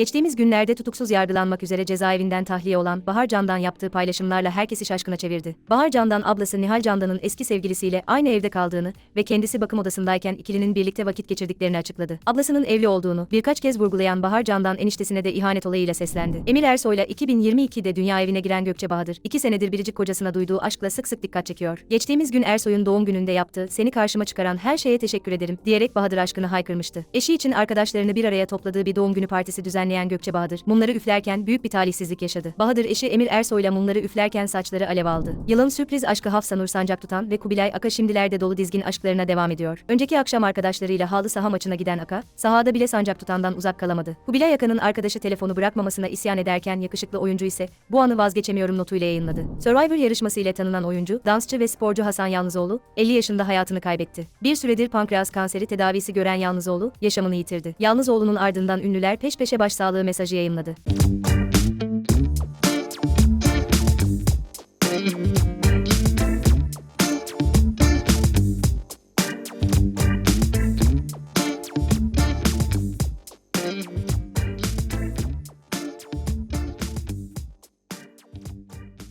Geçtiğimiz günlerde tutuksuz yargılanmak üzere cezaevinden tahliye olan Bahar Candan yaptığı paylaşımlarla herkesi şaşkına çevirdi. Bahar Candan ablası Nihal Candan'ın eski sevgilisiyle aynı evde kaldığını ve kendisi bakım odasındayken ikilinin birlikte vakit geçirdiklerini açıkladı. Ablasının evli olduğunu birkaç kez vurgulayan Bahar Candan eniştesine de ihanet olayıyla seslendi. Emir Ersoy'la 2022'de dünya evine giren Gökçe Bahadır, iki senedir biricik kocasına duyduğu aşkla sık sık dikkat çekiyor. Geçtiğimiz gün Ersoy'un doğum gününde yaptığı "Seni karşıma çıkaran her şeye teşekkür ederim." diyerek Bahadır aşkını haykırmıştı. Eşi için arkadaşlarını bir araya topladığı bir doğum günü partisi düzenleyen Gökçe Bahadır, mumları üflerken büyük bir talihsizlik yaşadı. Bahadır eşi Emir Ersoy'la mumları üflerken saçları alev aldı. Yılın sürpriz aşkı Hafsa Nur Sancak tutan ve Kubilay Aka şimdilerde dolu dizgin aşklarına devam ediyor. Önceki akşam arkadaşlarıyla halı saha maçına giden Aka, sahada bile sancak tutandan uzak kalamadı. Kubilay Aka'nın arkadaşı telefonu bırakmamasına isyan ederken yakışıklı oyuncu ise bu anı vazgeçemiyorum notuyla yayınladı. Survivor yarışması ile tanınan oyuncu, dansçı ve sporcu Hasan Yalnızoğlu 50 yaşında hayatını kaybetti. Bir süredir pankreas kanseri tedavisi gören Yalnızoğlu yaşamını yitirdi. Yalnızoğlu'nun ardından ünlüler peş peşe başsağlığı mesajı yayımladı.